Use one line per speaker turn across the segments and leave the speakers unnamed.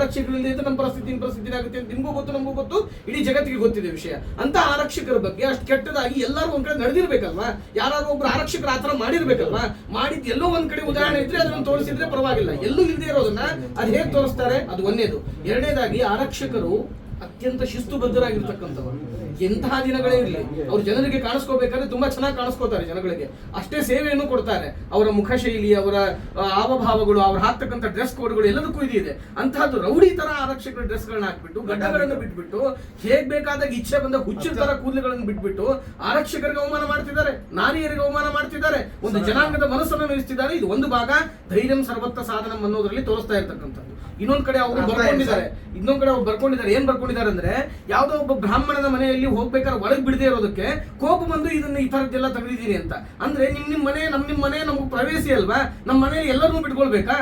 ಆರಕ್ಷಕರಿಂದ ಇದು ನಮ್ಮ ಪರಿಸ್ಥಿತಿ ಪರಿಸ್ಥಿತಿ ಆಗುತ್ತೆ ಅಂತ ನಿಮಗೂ ಗೊತ್ತು, ನಮಗೂ ಗೊತ್ತು. ಇಡೀ ಜಗತ್ತಿಗೆ ಗೊತ್ತಿದೆ ವಿಷಯ. ಅಂತ ಆರಕ್ಷಕರ ಬಗ್ಗೆ ಅಷ್ಟು ಕೆಟ್ಟದಾಗಿ ಎಲ್ಲರೂ ಒಂದ್ ಕಡೆ ನಡೆದಿರ್ಬೇಕಲ್ವಾ? ಯಾರು ಒಬ್ರು ಆರಕ್ಷಕರು ಆತರ ಮಾಡಿರ್ಬೇಕಲ್ವಾ? ಮಾಡಿದ್ ಎಲ್ಲೋ ಒಂದ್ ಕಡೆ ಉದಾಹರಣೆ ಇದ್ರೆ ಅದನ್ನ ತೋರಿಸಿದ್ರೆ ಪರವಾಗಿಲ್ಲ. ಎಲ್ಲೂ ಇಲ್ಲದೆ ಇರೋದನ್ನ ಅದ್ ಹೇಗ್ ತೋರಿಸ್ತಾರೆ? ಅದು ಒಂದೇದು. ಎರಡನೇದಾಗಿ ಆರಕ್ಷಕರು ಅತ್ಯಂತ ಶಿಸ್ತುಬದ್ಧರಾಗಿರ್ತಕ್ಕಂಥವ್ರು. ಎಂತಹ ದಿನಗಳೇ ಇರಲಿ ಅವ್ರು ಜನರಿಗೆ ಕಾಣಿಸ್ಕೋಬೇಕಾದ್ರೆ ತುಂಬಾ ಚೆನ್ನಾಗಿ ಕಾಣಿಸ್ಕೋತಾರೆ ಜನಗಳಿಗೆ. ಅಷ್ಟೇ ಸೇವೆಯನ್ನು ಕೊಡ್ತಾರೆ. ಅವರ ಮುಖಶೈಲಿ ಅವರ ಆ, ಹಾವಭಾವಗಳು ಅವ್ರು ಹಾಕ್ತಕ್ಕಂಥ ಡ್ರೆಸ್ ಕೋಡ್ಗಳು ಎಲ್ಲದಕ್ಕೂ ಇದು ಅಂತಹದ್ದು ರೌಡಿ ತರ ಆರಕ್ಷಕರ ಡ್ರೆಸ್ ಗಳನ್ನ ಹಾಕ್ಬಿಟ್ಟು ಗಡ್ಡಗಳನ್ನು ಬಿಟ್ಬಿಟ್ಟು ಹೇಗ್ ಬೇಕಾದಾಗ ಇಚ್ಛೆ ಬಂದ ಹುಚ್ಚರ ತರ ಕೂದಲುಗಳನ್ನು ಬಿಟ್ಬಿಟ್ಟು ಆರಕ್ಷಕರಿಗೆ ಅವಮಾನ ಮಾಡ್ತಿದ್ದಾರೆ ನಾರಿಯರಿಗೆ ಅವಮಾನ ಮಾಡ್ತಿದ್ದಾರೆ. ಒಂದು ಜನಾಂಗದ ಮನಸ್ಸನ್ನು ನಿಲ್ಲಿಸ್ತಿದ್ದಾರೆ ಇದು ಒಂದು ಭಾಗ. ಧೈರ್ಯಂ ಸರ್ವತ್ತ ಸಾಧನ ಅನ್ನೋದ್ರಲ್ಲಿ ತೋರಿಸ್ತಾ ಇರ್ತಕ್ಕಂಥದ್ದು. ಇನ್ನೊಂದ್ ಕಡೆ ಅವರು ಬರ್ಕೊಂಡಿದ್ದಾರೆ. ಇನ್ನೊಂದ್ ಕಡೆ ಅವ್ರು ಬರ್ಕೊಂಡಿದ್ದಾರೆ. ಏನ್ ಬರ್ಕೊಂಡಿದ್ದಾರೆ ಅಂದ್ರೆ ಯಾವ್ದೋ ಒಬ್ಬ ಬ್ರಾಹ್ಮಣನ ಮನೆಯಲ್ಲಿ ಹೋಗ್ಬೇಕಾದ್ರೆ ಒಳಗ್ ಬಿಡದೆ ಇರೋದಕ್ಕೆ ಕೋಪ ಬಂದು ಇದನ್ನ ಈ ತರದ್ದೆಲ್ಲ ತೆಗೆದಿದ್ದೀರಿ ಅಂತ. ಅಂದ್ರೆ ನಿಮ್ ನಿಮ್ ಮನೆ ನಮ್ ನಿಮ್ ಮನೆ ನಮ್ಗೆ ಪ್ರವೇಶಿ ಅಲ್ವಾ? ನಮ್ಮ ಮನೆಯಲ್ಲಿ ಎಲ್ಲರನ್ನೂ ಬಿಟ್ಕೊಳ್ಬೇಕಾ?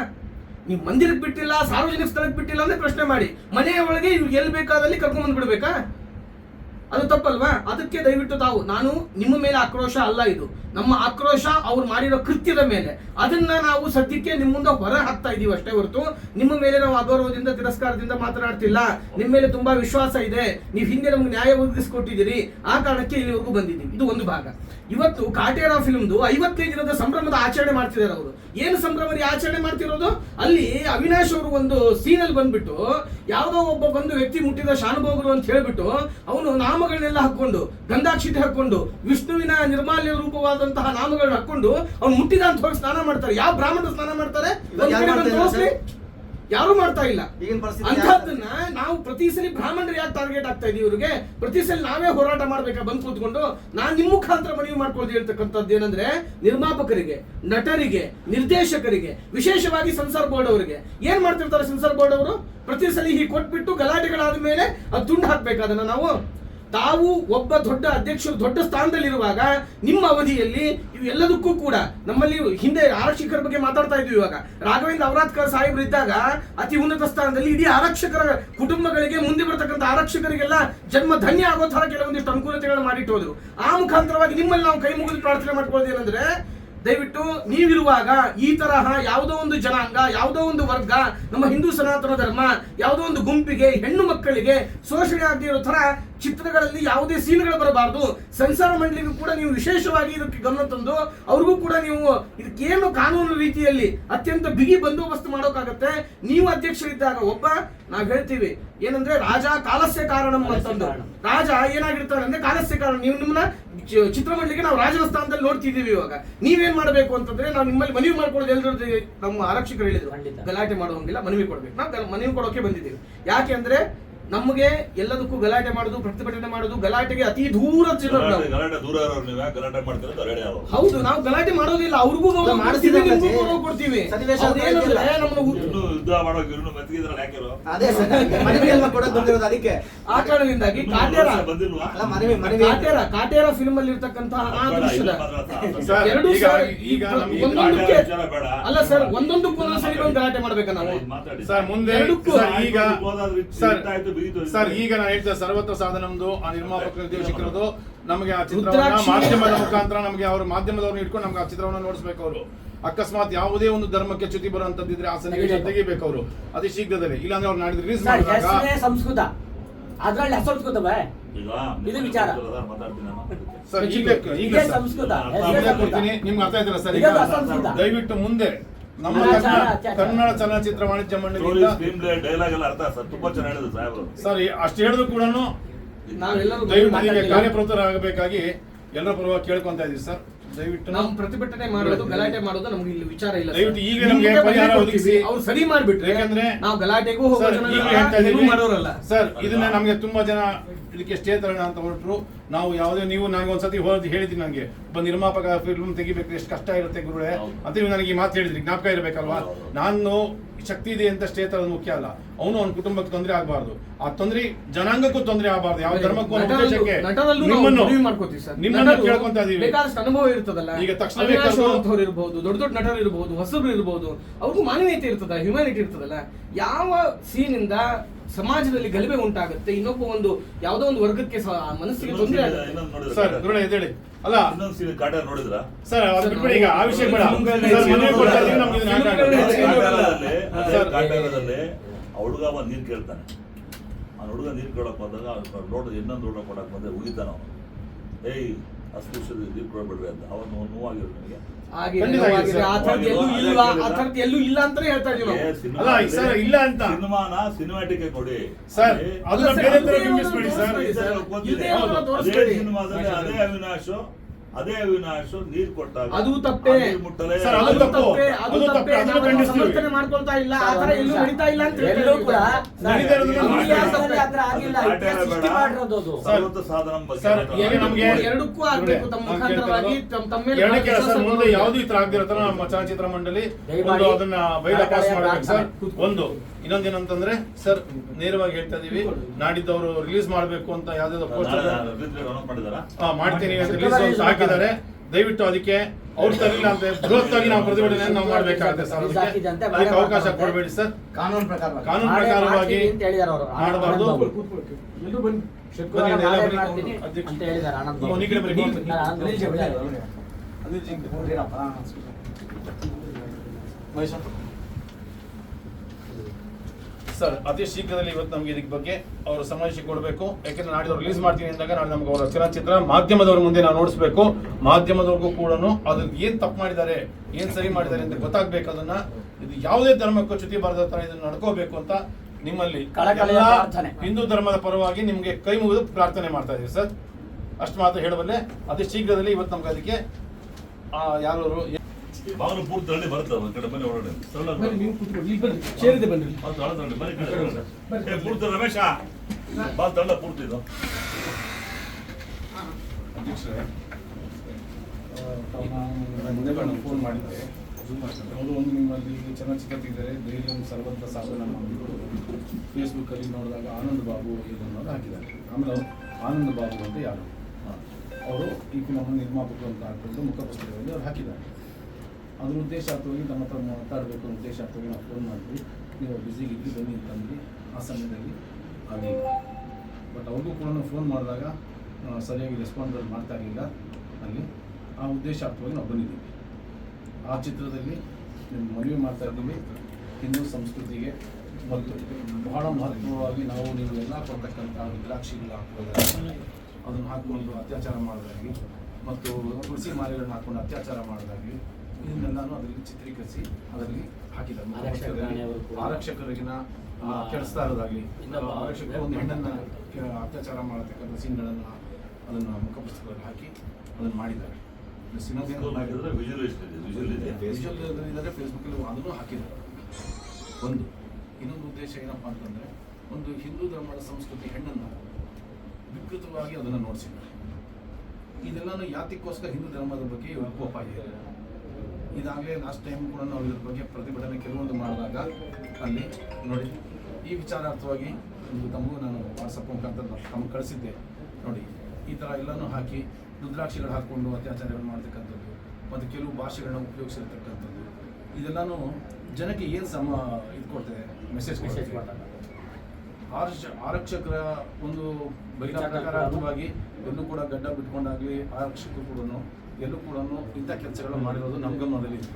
ನೀವು ಮಂದಿರಕ್ಕೆ ಬಿಟ್ಟಿಲ್ಲ ಸಾರ್ವಜನಿಕ ಸ್ಥಳಕ್ಕೆ ಬಿಟ್ಟಿಲ್ಲ ಅಂದ್ರೆ ಪ್ರಶ್ನೆ ಮಾಡಿ. ಮನೆಯ ಒಳಗೆ ಇವ್ರಿಗೆ ಎಲ್ಲಿ ಬೇಕಾದಲ್ಲಿ ಕರ್ಕೊಂಡ್ ಬಂದ್ ಬಿಡ್ಬೇಕಾ ಅದು ತಪ್ಪಲ್ವಾ? ಅದಕ್ಕೆ ದಯವಿಟ್ಟು ತಾವು, ನಾನು ನಿಮ್ಮ ಮೇಲೆ ಆಕ್ರೋಶ ಅಲ್ಲ ಇದು. ನಮ್ಮ ಆಕ್ರೋಶ ಅವ್ರು ಮಾಡಿರೋ ಕೃತ್ಯದ ಮೇಲೆ. ಅದನ್ನ ನಾವು ಸದ್ಯಕ್ಕೆ ನಿಮ್ಮ ಮುಂದೆ ಹೊರ ಹಾಕ್ತಾ ಇದೀವಿ ಅಷ್ಟೇ ಹೊರತು, ನಿಮ್ಮ ಮೇಲೆ ನಾವು ಅಗೌರವದಿಂದ, ತಿರಸ್ಕಾರದಿಂದ ಮಾತನಾಡ್ತಿಲ್ಲ. ನಿಮ್ಮ ಮೇಲೆ ತುಂಬಾ ವಿಶ್ವಾಸ ಇದೆ. ನೀವು ಹಿಂದೆ ನಮ್ಗೆ ನ್ಯಾಯ ಒದಗಿಸ್ಕೊಟ್ಟಿದ್ದೀರಿ. ಆ ಕಾರಣಕ್ಕೆ ಇಲ್ಲಿವರೆಗೂ ಬಂದಿದ್ದೀವಿ. ಇದು ಒಂದು ಭಾಗ. ಇವತ್ತು ಕಾಟೇರ ಫಿಲ್ಮ್ದು ಐವತ್ತೈದು ದಿನದ ಸಂಭ್ರಮದ ಆಚರಣೆ ಮಾಡ್ತಿದ್ದಾರೆ ಅವರು. ಏನು ಸಂಭ್ರಮದ ಆಚರಣೆ ಮಾಡ್ತಿರೋದು? ಅಲ್ಲಿ ಅವಿನಾಶ್ ಅವರು ಒಂದು ಸೀನಲ್ಲಿ ಬಂದ್ಬಿಟ್ಟು ಯಾವುದೋ ಒಬ್ಬ ಬಂದು ವ್ಯಕ್ತಿ ಮುಟ್ಟಿದ ಶಾನುಭೋಗರು ಅಂತ ಹೇಳ್ಬಿಟ್ಟು ಅವನು ನಾಮಗಳನ್ನೆಲ್ಲ ಹಾಕೊಂಡು ಗಂಧಾಕ್ಷಿತೆ ಹಾಕೊಂಡು ವಿಷ್ಣುವಿನ ನಿರ್ಮಾಲ್ಯ ರೂಪವಾದಂತಹ ನಾಮಗಳನ್ನ ಹಾಕೊಂಡು ಅವ್ನು ಮುಟ್ಟಿದ ಅಂತ ಹೋಗಿ ಸ್ನಾನ ಮಾಡ್ತಾರೆ. ಯಾವ ಬ್ರಾಹ್ಮಣರು ಸ್ನಾನ ಮಾಡ್ತಾರೆ?
ಯಾರು ಮಾಡ್ತಾ
ಇಲ್ಲ. ಅಂತಹದ್ದನ್ನ ನಾವು ಪ್ರತಿ ಸಲ ಬ್ರಾಹ್ಮಣರು ಯಾಕೆ ಟಾರ್ಗೆಟ್ ಆಗ್ತಾ ಇದೀವಿ ಇವ್ರಿಗೆ? ಪ್ರತಿ ಸಲ ನಾವೇ ಹೋರಾಟ ಮಾಡ್ಬೇಕಾ? ಬಂದು ಕೂತ್ಕೊಂಡು ನಾನ್ ನಿಮ್ಮ ಮುಖಾಂತರ ಮನವಿ ಮಾಡ್ಕೊಳ್ತೀವಿ ಹೇಳ್ತಕ್ಕಂಥದ್ದು ಏನಂದ್ರೆ ನಿರ್ಮಾಪಕರಿಗೆ ನಟರಿಗೆ ನಿರ್ದೇಶಕರಿಗೆ ವಿಶೇಷವಾಗಿ ಸೆನ್ಸಾರ್ ಬೋರ್ಡ್ ಅವರಿಗೆ. ಏನ್ ಮಾಡ್ತಿರ್ತಾರೆ ಸೆನ್ಸಾರ್ ಬೋರ್ಡ್ ಅವರು? ಪ್ರತಿ ಸಲ ಹೀಗೆ ಕೊಟ್ಬಿಟ್ಟು ಗಲಾಟೆಗಳಾದ ಮೇಲೆ ಅದು ತುಂಡು ಹಾಕ್ಬೇಕಾದನ್ನ ನಾವು? ತಾವು ಒಬ್ಬ ದೊಡ್ಡ ಅಧ್ಯಕ್ಷರು, ದೊಡ್ಡ ಸ್ಥಾನದಲ್ಲಿರುವಾಗ ನಿಮ್ಮ ಅವಧಿಯಲ್ಲಿ ಇವೆಲ್ಲದಕ್ಕೂ ಕೂಡ ನಮ್ಮಲ್ಲಿ ಹಿಂದೆ ಆರಕ್ಷಕರ ಬಗ್ಗೆ ಮಾತಾಡ್ತಾ ಇದ್ವಿ ಇವಾಗ. ರಾಘವೇಂದ್ರ ಅವರಾದ್ಕರ್ ಸಾಹೇಬರು ಇದ್ದಾಗ ಅತಿ ಉನ್ನತ ಸ್ಥಾನದಲ್ಲಿ ಇಡೀ ಆರಕ್ಷಕರ ಕುಟುಂಬಗಳಿಗೆ ಮುಂದೆ ಬರ್ತಕ್ಕಂಥ ಆರಕ್ಷಕರಿಗೆಲ್ಲ ಜನ್ಮ ಧನ್ಯ ಆಗೋ ಥರ ಕೆಲವೊಂದಿಷ್ಟು ಅನುಕೂಲತೆಗಳನ್ನ ಮಾಡಿಟ್ಟೋದ್ರು ಆ ಮುಖಾಂತರವಾಗಿ ನಿಮ್ಮಲ್ಲಿ ನಾವು ಕೈ ಮುಗಿದು ಪ್ರಾರ್ಥನೆ ಮಾಡ್ಕೊಳ್ಳೋದು ಏನಂದ್ರೆ, ದಯವಿಟ್ಟು ನೀವಿರುವಾಗ ಈ ತರಹ ಯಾವುದೋ ಒಂದು ಜನಾಂಗ, ಯಾವುದೋ ಒಂದು ವರ್ಗ, ನಮ್ಮ ಹಿಂದೂ ಸನಾತನ ಧರ್ಮ, ಯಾವುದೋ ಒಂದು ಗುಂಪಿಗೆ ಹೆಣ್ಣು ಮಕ್ಕಳಿಗೆ ಶೋಷಣೆ ಆಗದಿರೋ ತರ ಚಿತ್ರಗಳಲ್ಲಿ ಯಾವುದೇ ಸೀನ್ಗಳು ಬರಬಾರದು. ಸಂಸಾರ ಮಂಡಳಿಗೂ ಕೂಡ ನೀವು ವಿಶೇಷವಾಗಿ ಇದಕ್ಕೆ ಗಮನ ತಂದು ಅವ್ರಿಗೂ ಕೂಡ ನೀವು ಇದಕ್ಕೇನು ಕಾನೂನು ರೀತಿಯಲ್ಲಿ ಅತ್ಯಂತ ಬಿಗಿ ಬಂದೋಬಸ್ತ್ ಮಾಡೋಕ್ಕಾಗತ್ತೆ. ನೀವು ಅಧ್ಯಕ್ಷರಿದ್ದಾಗ ಒಬ್ಬ ನಾವು ಹೇಳ್ತೀವಿ ಏನಂದ್ರೆ ರಾಜ ಕಾಲಸ್ಯ ಕಾರಣಂ ಅಂತಂದು ರಾಜ ಏನಾಗಿರ್ತಾರೆ ಅಂದ್ರೆ ಕಾಲಸ್ಯ ಕಾರಣ. ನೀವು ನಿಮ್ಮನ್ನ ಚಿತ್ರಮಂಡಳಿಗೆ ನಾವು ರಾಜನ ಸ್ಥಾನದಲ್ಲಿ ನೋಡ್ತಿದ್ದೀವಿ ಇವಾಗ. ನೀವೇನ್ ಮಾಡಬೇಕು ಅಂತಂದ್ರೆ ನಾವು ನಿಮ್ಮಲ್ಲಿ ಮನವಿ ಮಾಡ್ಕೊಳ್ಳೋದು ಎಲ್ಲರೂ ನಮ್ಮ ಆರಕ್ಷಕರು ಹೇಳಿದ್ರು. ಗಲಾಟೆ ಮಾಡುವಂಗಿಲ್ಲ ಮನವಿ ಕೊಡ್ಬೇಕು. ನಾವು ಮನವಿ ಕೊಡೋಕೆ ಬಂದಿದ್ದೀವಿ. ಯಾಕೆ ಅಂದ್ರೆ ನಮಗೆ ಎಲ್ಲದಕ್ಕೂ ಗಲಾಟೆ ಮಾಡುದು ಪ್ರತಿಭಟನೆ ಮಾಡುದು ಗಲಾಟೆಗೆ ಅತಿ ದೂರ ಜನರು ನಾವು.
ಗಲಾಟೆ ಗಲಾಟೆ ದೂರ ಇರೋರು ನೀವು ಗಲಾಟೆ ಮಾಡ್ತೀರ ಅಂತ ರೆಡಿ
ಹೌದು ನಾವು ಗಲಾಟೆ ಮಾಡೋದಿಲ್ಲ ಅವ್ರಿಗೂ ಕೊಡ್ತೀವಿ ಆ ಕಾರಣದಿಂದಾಗಿ ಕಾಟೇರ ಕಾಟೇರ ಕಾಟೇರ ಫಿಲ್ಮ್ ಅಲ್ಲಿ ಇರ್ತಕ್ಕಂತಹ ಆ ದೃಶ್ಯದ ಎರಡು. ಅಲ್ಲ ಸರ್ ಒಂದೊಂದಕ್ಕೂ ಒಂದೊಂದು ಸರಿ ಗಲಾಟೆ ಮಾಡ್ಬೇಕಾ ನಾವು?
ಮುಂದೆ
ಎರಡಕ್ಕೂ
ಸರ್ ಈಗ ನಾನು ಹೇಳ್ತೇನೆ ಸರ್ವತ್ರ ಸಾಧನಮ್ದು ಆ ನಿರ್ಮಾಪಕ ನಿರ್ದೇಶಕರದು ನಮಗೆ ಆ ಚಿತ್ರವನ್ನ ಮಾಧ್ಯಮದ ಮುಖಾಂತರ ನಮಗೆ ಅವರು ಮಾಧ್ಯಮದವ್ರನ್ನ ಇಟ್ಕೊಂಡು ನಮ್ಗೆ ಆ ಚಿತ್ರವನ್ನ ನೋಡಿಸ್ಬೇಕು ಅವರು. ಅಕಸ್ಮಾತ್ ಯಾವುದೇ ಒಂದು ಧರ್ಮಕ್ಕೆ ಚ್ಯುತಿ ಬರುವಂತದ್ದಿದ್ರೆ ಆ ಸನ್ನಿವೇಶ
ತೆಗಿಬೇಕು.
ಅವರು. ಅತಿ ಶೀಘ್ರದಲ್ಲಿ. ಇಲ್ಲಾಂದ್ರೆ ಅವ್ರು ನಾಡಿದ್ರೆ ರಿಲೀಸ್
ಸರ್
ಮಾಡಿದಾಗ
ಸಂಸ್ಕೃತ. ಅದ್ರಲ್ಲಿ ಹೆಸರು ಸಂಸ್ಕೃತವೇ?
ಈಗ
ಇದು ವಿಚಾರ.
ಮಾತಾಡ್ತೀನಿ ನಾನು.
ಸರ್
ಈಗ
ಈಗ
ಸಂಸ್ಕೃತ.
ನಿಮ್ಗೆ ಅರ್ಥ ಆಯ್ತಲ್ಲ ಸರ್? ಈಗ ದಯವಿಟ್ಟು ಮುಂದೆ ನಮ್ಮ ಕನ್ನಡ ಚಲನಚಿತ್ರ ವಾಣಿಜ್ಯ
ಮಂಡಳಿ
ಮಂಡಳಿಯಿಂದ
ಸ್ಕ್ರೀನ್ ಪ್ಲೇ ಡೈಲಾಗ್ ಎಲ್ಲ ಅರ್ಥ ಸರ್. ತುಂಬಾ ಚೆನ್ನಾಗಿ ಹೇಳಿದ್ರು ಸಾಹೇಬ್ರು
ಸರ್ ಅಷ್ಟು ಹೇಳಿದ್ರು ಕೂಡ
ನಾವೆಲ್ಲರೂ.
ಕಾರ್ಯಪ್ರವೃತ್ತರಾಗಬೇಕಾಗಿ ಎಲ್ಲರ ಪರವಾಗಿ ಕೇಳ್ಕೊಂತ ಇದೀವಿ ಸರ್. ದಯವಿಟ್ಟು
ನಾವು ಪ್ರತಿಭಟನೆ ಮಾಡೋದು ಗಲಾಟೆ ಮಾಡೋದು ನಮ್ಗೆ ಇಲ್ಲಿ ವಿಚಾರ ಇಲ್ಲ
ದಯವಿಟ್ಟು ಈಗ
ನಿಮ್ಗೆ
ಪರಿಹಾರ ಒದಗಿಸಿ.
ಅವ್ರು ಸರಿ ಮಾಡ್ಬಿಟ್ರೆ
ಯಾಕಂದ್ರೆ
ನಾವು ಗಲಾಟೆಗೂ ಹೋಗೋ
ಸರ್,
ಜನ
ಈಗ
ಅಲ್ಲ,
ಹೇಳ್ತಾ
ಏನೂ ಮಾಡೋರಲ್ಲ.
ಸರ್ ಇದನ್ನ ನಮಗೆ ತುಂಬಾ ಜನ ಇದಕ್ಕೆ ಸ್ಟೇ ತರೋಣ ಅಂತ ಹೊರಟರು. ನಾವು ಯಾವುದೇ ನೀವು ನನಗೆ ಒಂದ್ಸತಿ ಹೋಗಿ ಹೇಳಿದ್ರಿ ನನಗೆ. ಒಬ್ಬ ನಿರ್ಮಾಪಕ ಫಿಲ್ಮ್ ತೆಗಿಬೇಕು ಎಷ್ಟು ಕಷ್ಟ ಇರುತ್ತೆ
ಗುರುಳೆ
ಅಂತ ನೀವು ನನಗೆ ಈ ಮಾತು ಹೇಳಿದ್ರಿ ಜ್ಞಾಪಕ ಇರಬೇಕಲ್ವಾ. ನಾನು ಶಕ್ತಿ ಇದೆ ಅಂತ ಸ್ಟೇ ತರೋದು ಮುಖ್ಯ ಅಲ್ಲ. ಅವನು ಅವನ ಕುಟುಂಬಕ್ಕೆ ತೊಂದರೆ ಆಗಬಾರ್ದು. ಆ ತೊಂದರೆ ಜನಾಂಗಕ್ಕೂ ತೊಂದರೆ ಆಗಬಾರ್ದು. ಯಾವ ಧರ್ಮಕ್ಕೂ ಉದ್ದೇಶಕ್ಕೆ ನಿಮ್ಮನ್ನು. ನಿಮ್ಮನ್ನು ಕೇಳ್ಕೊಂತ ಇದೀವಿ.
ಬೇಕಾದಷ್ಟು ಅನುಭವ ಇರ್ತದಲ್ಲ.
ಈಗ ತಕ್ಷಣವೇ
ಅವಿನಾಶ್ ಇರಬಹುದು ದೊಡ್ಡ ದೊಡ್ಡ ನಟರು ಇರಬಹುದು ಹೊಸಬ್ರು ಇರಬಹುದು ಅವ್ರಿಗೂ ಮಾನವೀಯತೆ ಇರ್ತದ ಹ್ಯುಮ್ಯಾನಿಟಿ ಇರ್ತದಲ್ಲ. ಯಾವ ಸೀನಿಂದ ಸಮಾಜದಲ್ಲಿ ಗಲಭೆ ಉಂಟಾಗುತ್ತೆ. ಇನ್ನೊಬ್ಬ ಒಂದು ಯಾವುದೋ ಒಂದು ವರ್ಗಕ್ಕೆ ಸ- ಮನಸ್ಸಿಗೆ ತೊಂದರೆ ಆಗುತ್ತೆ.
ನೋಡಿದ್ರೆ
ಸರ್ ಎದ್ದೇಳಿ ಅಲ್ಲ
ಇನ್ನೊಂದು ನೋಡಿದ್ರ?
ಸರ್ ಬಿಟ್ಬಿಡಿ ಈಗ ಆ ವಿಷಯ ಬೇಡ
ಹುಡುಗ ಬಂದು ನೀರು ಕೇಳ್ತಾನೆ. ಆ ಹುಡುಗ ನೀರು ಕೇಳಕ್ ಬಂದಾಗ ಲೋಟ ಇನ್ನೊಂದು ಹುಡುಗ ಕೊಡಕ್ ಬಂದ್ರೆ ಉಳಿತಾನ ಅವನು. ಏಯ್ ಅಸ್ಪೃಶ್ಯದ ನೀರು ಕೊಡ್ಬೇಡ್ರಿ ಅಂತ ಅವನು ನೋವಾಗಿರೋ ನನಗೆ
ಇಲ್ಲ ಅಂತಾನೆ ಹೇಳ್ತಾ ಇದೀವಿ
ಏ, ಸಿನಿಮಾ
ಅಲ್ಲ, ಸರ್, ಇಲ್ಲ ಅಂತ.
ಸಿನಿಮಾನ ಸಿನಿಮಾಟಿಕ್ ಕೊಡಿ.
ಸರ್,
ಅದೇ-. ಸಿನಿಮಾದಲ್ಲಿ ಅದೇ ಅವಿನಾಶ್. ಅದೇ ಅವಿನಾಶ ನೀರು ಕೊಟ್ಟಾಗ
ಅದು ತಪ್ಪೇ.
ಆ ಮುಟ್ಟಲೇ
ಸರ್, ಅದು
ಅದು
ತಪ್ಪು.
ಅದು
ಅದು
ತಪ್ಪೇ.
ತಪ್ಪು, ಅದನ್ನ
ನಾವು ಅದನ್ನ
ಖಂಡಿಸ್ತೀವಿ.
ಸಮರ್ಥನೆ ಮಾಡ್ಕೊಳ್ತಾ ಇಲ್ಲ ಆ
ಸರ್,
ಥರ ಎಲ್ಲೂ ನಡೀತಾ ಇಲ್ಲ ಅಂತ
ಎಲ್ಲೂ. ಕೂಡ
ನಡೀತಾ ಇರೋದನ್ನ
ಅದು ಇತಿಹಾಸದಲ್ಲಿ ಆ ಥರ ಆಗಿಲ್ಲ
ಆಟ
ಇತಿಹಾಸ
ಆಡಬೇಡ.
ಸೃಷ್ಟಿ ಮಾಡಿರೋದು ಅದು
ಸರ್,
ಸರ್ವತ ಸಾಧನಂ
ಸರ್,
ಮಾತಾಡೋಣ.
ಈಗ ನಮ್ಗೆ
ಎರಡಕ್ಕೂ ಆಗ್ಬೇಕು ತಮ್ಮ
ನಾನು
ಮುಖಾಂತರವಾಗಿ
ಕೇಳ್ತಾ
ತಮ್ಮ ತಮ್ಮ ಮೇಲೆ
ಎರಡಕ್ಕೆ
ವಿಶ್ವಾಸ
ಸರ್ ಮುಂದೆ
ತಗೊಂಡು
ಯಾವ್ದು ಈ ತರ ನಮ್ಮ ಚಲನಚಿತ್ರ ಮಂಡಳಿ
ದಯಮಾಡಿ
ಒಂದು ಅದನ್ನ ಬೈಲ ಪಾಸ್ ಮಾಡ್ಬೇಕು ಸರ್
ಒಂದು
ಒಂದು ಇನ್ನೊಂದೇನಂತಂದ್ರೆ ಸರ್ ನೇರವಾಗಿ ಹೇಳ್ತಾ ಇದೀವಿ ಅವರು ರಿಲೀಸ್ ಮಾಡ್ಬೇಕು ಅಂತ ಯಾವ್ದಾದ್ರು ಪೋಸ್ಟರ್
ಮಾಡಿದಾರಾ?
ಮಾಡ್ತೀನಿ ಅಂತ
ಶುಕ್ರವಾರ
ರಿಲೀಸ್
release
ಹಾಕಿದ್ದಾರೆ ದಯವಿಟ್ಟು ಅದಕ್ಕೆ ಅವ್ರು ತರಲಿಲ್ಲ ಅಂತ ಬೃಹತ್ತಾಗಿ ನಾವು ಪ್ರತಿಭಟನೆ ನಾವು ಮಾಡಬೇಕಾಗುತ್ತೆ ಸರ್ ಅದಕ್ಕೆ ಅವಕಾಶ. ಕೊಡಬೇಡಿ ಸರ್
ಕಾನೂನು ಪ್ರಕಾರ
ಕಾನೂನು ಪ್ರಕಾರವಾಗಿ
ಮಾಡ್ತೀನಿ ಅಂತ ಹೇಳಿದ್ದಾರೆ ಅವರು
ಮಾಡಬಾರ್ದು.
ಆನಂದ್
ಸರ್ ಅತಿ ಶೀಘ್ರದಲ್ಲಿ ಇವತ್ತು ನಮಗೆ ಇದಕ್ಕೆ ಬಗ್ಗೆ ಅವರು ಸಮಾವೇಶ ಕೊಡಬೇಕು. ಯಾಕೆಂದ್ರೆ ನಾಡಿದವ್ರು ರಿಲೀಸ್ ಮಾಡ್ತೀನಿ ಅಂದಾಗ ನಾಳೆ ನಮ್ಗೆ ಅವರ ಚಲನಚಿತ್ರ ಮಾಧ್ಯಮದವ್ರ ಮುಂದೆ ನಾವು ನೋಡಿಸ್ಬೇಕು. ಮಾಧ್ಯಮದವ್ರಿಗೂ ಕೂಡ ಅದ್ರ ಏನ್ ತಪ್ಪು ಮಾಡಿದ್ದಾರೆ ಏನ್ ಸರಿ ಮಾಡಿದ್ದಾರೆ ಅಂತ ಗೊತ್ತಾಗ್ಬೇಕು. ಅದನ್ನ ಇದು ಯಾವುದೇ ಧರ್ಮಕ್ಕೂ ಚ್ಯುತಿ ಬಾರದ ತರ ಇದನ್ನ ನಡ್ಕೋಬೇಕು ಅಂತ ನಿಮ್ಮಲ್ಲಿ. ಹಿಂದೂ ಧರ್ಮದ ಪರವಾಗಿ ನಿಮ್ಗೆ ಕೈ ಮುಗಿದು ಪ್ರಾರ್ಥನೆ ಮಾಡ್ತಾ ಇದೀವಿ ಸರ್. ಅಷ್ಟು ಮಾತ್ರ ಹೇಳಬಲ್ಲೆ ಅತಿ ಶೀಘ್ರದಲ್ಲಿ ಇವತ್ತು ನಮ್ಗೆ ಅದಕ್ಕೆ ಯಾರು
ಬಾಗಿಲು ಪೂರ್ತಿ ತಳ್ಳಿ ಬರುತ್ತೆ ಒಂದ್ ಕಡೆ ಬನ್ನಿ ಹೊರಗಡೆ ಸರಳ
ಬನ್ನಿ, ನೀವು ಕೂತ್ಕೊಳ್ಳಿ. ಇಲ್ಲಿ ಬನ್ನಿ ಚೇರ್ ಇದೆ ಬನ್ನಿ
ಬಾಲ್ ತಳ ತಳ್ಳಿ ಕಡೆ. ಏ, ಪೂರ್ತಿ ರಮೇಶ. ಬಾಲ್ ತಳ್ಳ ಪೂರ್ತಿ ಇದು.
ಅಧ್ಯಕ್ಷರೇ ಮುಂದೆ ಫೋನ್ ಮಾಡಿದ್ದೆ ಅವರು ಒಂದು ನಿಮ್ಮಲ್ಲಿ ಚಲನಚಿತ್ರ ತೆಗೆದರೆ ಧೈರ್ಯ ಸರ್ವಂತ ಸಾಧನ ಫೇಸ್ಬುಕ್ ಅಲ್ಲಿ ನೋಡಿದಾಗ ಆನಂದ್ ಬಾಬು ಇದನ್ನು ಹಾಕಿದ್ದಾರೆ. ಆಮೇಲೆ ಅವರು ಆನಂದ್ ಬಾಬು ಅಂತ ಯಾರು? ಅವರು ಈ ಫಿಲಮ್ ನಿರ್ಮಾಪಕರು ಅಂತ ಹಾಕೊಂಡು ಮುಖಪುಸ್ತಕದಲ್ಲಿ ಅವ್ರು ಹಾಕಿದ್ದಾರೆ. ಅದ್ರ ಉದ್ದೇಶ ಉದ್ದೇಶಾರ್ಥವಾಗಿ ನಮ್ಮ ಹತ್ರ ಮಾತಾಡಬೇಕು ಅನ್ನೋ ಉದ್ದೇಶಾರ್ಥವಾಗಿ ನಾವು ಫೋನ್ ಮಾಡಿದ್ವಿ ನೀವು ಬ್ಯುಸಿಗಿದ್ದು ಬನ್ನಿ ಅಂತಂದ್ವಿ ಆ ಸಮಯದಲ್ಲಿ ಆಗಲಿಲ್ಲ ಬಟ್ ಅವ್ರಿಗೂ ಕೂಡ ಫೋನ್ ಮಾಡಿದಾಗ ಸರಿಯಾಗಿ ರೆಸ್ಪಾನ್ಸ್ ಮಾಡ್ತಾ ಇರಲಿಲ್ಲ. ಅಲ್ಲಿ ಆ ಉದ್ದೇಶ ಆಗ್ತವಾಗಿ ನಾವು ಬಂದಿದ್ದೀವಿ ಆ ಚಿತ್ರದಲ್ಲಿ ಮನವಿ ಮಾಡ್ತಾ ಇದ್ದೀವಿ ಹಿಂದೂ ಸಂಸ್ಕೃತಿಗೆ ಮತ್ತು ಬಹಳ ಮಹತ್ವವಾಗಿ ನಾವು ನೀವು ಎಲ್ಲ ಕೊಡ್ತಕ್ಕಂಥ ರುದ್ರಾಕ್ಷಿಗಳು ಹಾಕೋದಾಗಿ ಅದನ್ನು ಹಾಕ್ಕೊಂಡು ಅತ್ಯಾಚಾರ ಮಾಡೋದಾಗಿ ಮತ್ತು ತುಳಸಿ ಮಾಲೆಗಳನ್ನ ಹಾಕೊಂಡು ಅತ್ಯಾಚಾರ ಮಾಡೋದಾಗಿ ಇದನ್ನೆಲ್ಲಾನು ಅದರಲ್ಲಿ ಚಿತ್ರೀಕರಿಸಿ ಅದರಲ್ಲಿ ಹಾಕಿದ್ದಾರೆ. ಆರಕ್ಷಕರಿಗಿನ ಆ, ಕೆಡಿಸ್ತಾ ಇರೋದಾಗಲಿ ಆರಕ್ಷಕರು ಒಂದು ಹೆಣ್ಣನ್ನ ಕೆ- ಅತ್ಯಾಚಾರ ಮಾಡತಕ್ಕಂಥ ಸೀನ್ಗಳನ್ನು ಅದನ್ನು ಮುಖಪುಸ್ತಕದಲ್ಲಿ ಹಾಕಿ ಅದನ್ನು ಮಾಡಿದ್ದಾರೆ. ಇದ್ದಾರೆ ಫೇಸ್ಬುಕ್ಕಲ್ಲಿ ಅದನ್ನು ಹಾಕಿದ್ದಾರೆ. ಒಂದು ಇನ್ನೊಂದು ಉದ್ದೇಶ ಏನಪ್ಪ ಅಂತಂದರೆ ಒಂದು ಹಿಂದೂ ಧರ್ಮದ ಸಂಸ್ಕೃತಿ ಹೆಣ್ಣನ್ನು ವಿಕೃತವಾಗಿ ಅದನ್ನು ನೋಡಿಸಿದ್ದಾರೆ. ಇದೆಲ್ಲನೂ ಯಾತಿಕ್ಕೋಸ್ಕರ ಹಿಂದೂ ಧರ್ಮದ ಬಗ್ಗೆ ಕೋಪ ಇದೆ ಇದಾಗಲೇ ಲಾಸ್ಟ್ ಟೈಮ್ ಕೂಡ ನಾವು ಇದ್ರ ಬಗ್ಗೆ ಪ್ರತಿಭಟನೆ ಕೆಲವೊಂದು ಮಾಡಿದಾಗ ಅಲ್ಲಿ ನೋಡಿ ಈ ವಿಚಾರಾರ್ಥವಾಗಿ ಒಂದು ತಮಗೂ ನಾನು ವಾಟ್ಸಪ್ ಮುಖಾಂತರ ತಮಗೆ ಕಳಿಸಿದ್ದೆ. ನೋಡಿ ಈ ಥರ ಎಲ್ಲನೂ ಹಾಕಿ ರುದ್ರಾಕ್ಷಿಗಳು ಹಾಕ್ಕೊಂಡು ಅತ್ಯಾಚಾರಗಳು ಮಾಡ್ತಕ್ಕಂಥದ್ದು ಮತ್ತು ಕೆಲವು ಭಾಷೆಗಳನ್ನ ಉಪಯೋಗಿಸಿರ್ತಕ್ಕಂಥದ್ದು ಇದೆಲ್ಲನೂ ಜನಕ್ಕೆ ಏನು ಸಮ ಇದು ಕೊಡ್ತದೆ? ಮೆಸೇಜ್
ಮೆಸೇಜ್ ಮಾಡಿದಾಗ.
ಆರಕ್ಷ ಆರಕ್ಷಕರ ಒಂದು ಬಹಿರಂಗವಾಗಿ ಎಲ್ಲೂ ಕೂಡ ಗಡ್ಡ ಬಿಟ್ಕೊಂಡಾಗಲಿ ಆರಕ್ಷಕರು ಕೂಡ ಎಲ್ಲೂ ಕೂಡ ಇಂಥ ಕೆಲಸಗಳು ಮಾಡಿರೋದು ನಮ್ಮ ಗಮನದಲ್ಲಿ ಇದೆ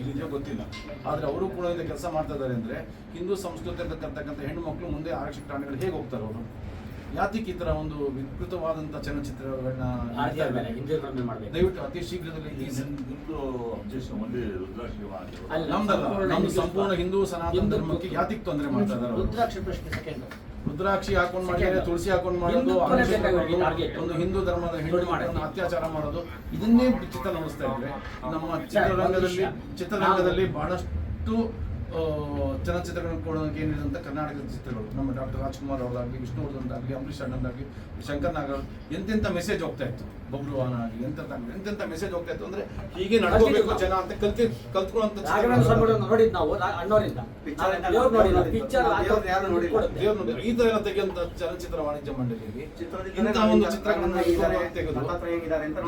ಎಲ್ಲಿದೆಯೋ ಗೊತ್ತಿಲ್ಲ. ಆದರೆ ಅವರು ಕೂಡ ಇಂಥ ಕೆಲಸ ಮಾಡ್ತಾ ಇದ್ದಾರೆ ಅಂದರೆ ಹಿಂದೂ ಸಂಸ್ಕೃತಿ ಕರ್ತಕ್ಕಂಥ ಹೆಣ್ಣು ಮಕ್ಕಳು ಮುಂದೆ ಆರಕ್ಷಕ ತಾಣಗಳು ಹೇಗೆ ಹೋಗ್ತಾರೆ ಅವರು? ಯಾತಿಕ್ ಈ ಥರ ಒಂದು ವಿಕೃತವಾದಂಥ ಚಲನಚಿತ್ರಗಳನ್ನ ದಯವಿಟ್ಟು ಅತಿ ಶೀಘ್ರದಲ್ಲಿ. ನಮ್ದಲ್ಲ
ಸಂಪೂರ್ಣ
ನಮ್ದು
ಹಿಂದೂ
ಸಂಪೂರ್ಣ ಹಿಂದೂ ಸನಾತನ ಧರ್ಮಕ್ಕೆ ಯಾತಿಕ್ ತೊಂದರೆ ಮಾಡ್ತಾ ಇದ್ದಾರೆ?
ರುದ್ರಾಕ್ಷಿ
ಹಾಕೊಂಡ್ ಮಾಡಿದ್ರೆ. ತುಳಸಿ ಹಾಕೊಂಡು ಮಾಡೋದು. ಒಂದು ಹಿಂದೂ ಧರ್ಮದ ಹೆಣ್ಣು
ದೊಡ್ಡ ಮಾಡೋದು.
ಅತ್ಯಾಚಾರ ಮಾಡೋದು ಇದನ್ನೇ ಚಿತ್ರ ನೋಡಿಸ್ತಾ ಇದ್ರೆ ನಮ್ಮ ಚಿತ್ರರಂಗದಲ್ಲಿ ಚಿತ್ರರಂಗದಲ್ಲಿ ಬಹಳಷ್ಟು ಚಲನಚಿತ್ರಗಳನ್ನು ಕೊಡೋದಕ್ಕೆ ಏನಿದೆ ಕರ್ನಾಟಕದ ಚಿತ್ರಗಳು. ನಮ್ಮ ಡಾಕ್ಟರ್ ರಾಜ್ಕುಮಾರ್ ಅವರಾಗಲಿ ವಿಷ್ಣುವರ್ಧನ್ ಆಗಲಿ ಅಂಬರೀಷ್ ಅಣ್ಣನಾಗಲಿ ಶಂಕರ್ ನಾಗರ್ ಎಂತೆಂಥ ಮೆಸೇಜ್ ಹೋಗ್ತಾ ಇತ್ತು? ಬಬ್ರುವಾನ ಆಗಲಿ ಎಂಥದ್ದಾಗಲಿ ಎಂತೆಂಥ ಮೆಸೇಜ್ ಹೋಗ್ತಾ ಇತ್ತು ಅಂದ್ರೆ ಹೀಗೆ ನಡ್ಕೋಬೇಕು ಜನ ಅಂತ ಕಲ್ತಿ ಕಲ್ತ್ಕೊಳ್ಳೋಂಥ
ನಾವು ಅಣ್ಣವರಿಂದ.
ನೋಡಿದ್ದು.
ನೋಡಿ, ಈ ತರ ಎಲ್ಲ ತೆಗೆಯುವಂತ ಚಲನಚಿತ್ರ ವಾಣಿಜ್ಯ ಮಂಡಳಿಯಲ್ಲಿ
ಇಂತಹ
ಇಂಥ ಒಂದು ಚಿತ್ರಗಳನ್ನ ತೆಗೆದು